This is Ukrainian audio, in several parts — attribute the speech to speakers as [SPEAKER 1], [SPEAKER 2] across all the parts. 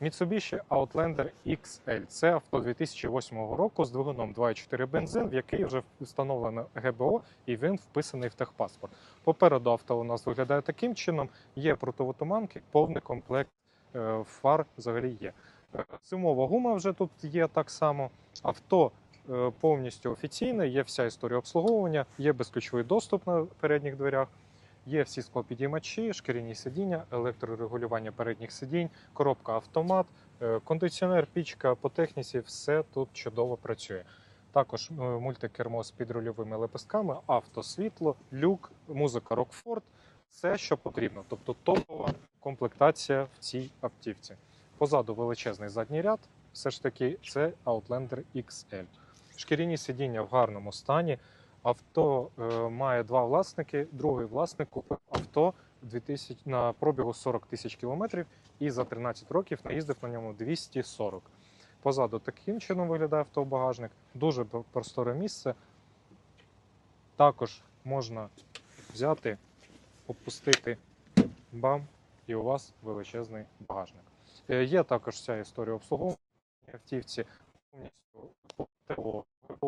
[SPEAKER 1] Mitsubishi Outlander XL. Це авто 2008 року з двигуном 2.4 бензин, в який вже встановлено ГБО і він вписаний в техпаспорт. Попереду авто у нас виглядає таким чином: є противотуманки, повний комплект е, фар взагалі є. Е, Зимова гума вже тут є так само. Авто е, повністю офіційне, є вся історія обслуговування, є безключовий доступ на передніх дверях. Є всі склопідіймачі, шкіряні сидіння, електрорегулювання передніх сидінь, коробка автомат, е, кондиціонер, пічка по техніці, все тут чудово працює. Також е, мультикермо з підрульовими лепестками, автосвітло, люк, музика Rockford, все, що потрібно. Тобто топова комплектація в цій автівці. Позаду величезний задній ряд, все ж таки це Outlander XL. Шкіряні сидіння в гарному стані. Авто е, має два власники. Другий власник купив авто 2000, на пробігу 40 тисяч кілометрів і за 13 років наїздив на ньому 240. Позаду таким чином виглядає автобагажник. Дуже просторе місце. Також можна взяти, опустити бам, і у вас величезний багажник. Е, Є також ця історія обслуговування автівці,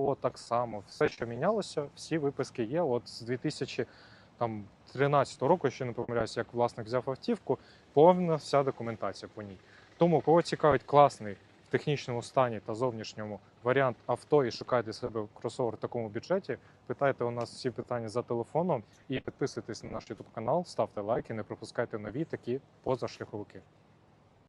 [SPEAKER 1] ППО так само. Все, що мінялося, всі виписки є. От з 2013 року, якщо не помиляюся, як власник взяв автівку, повна вся документація по ній. Тому, кого цікавить класний в технічному стані та зовнішньому варіант авто і шукаєте себе кросовер в такому бюджеті, питайте у нас всі питання за телефоном і підписуйтесь на наш YouTube канал, ставте лайки, не пропускайте нові такі позашляховики.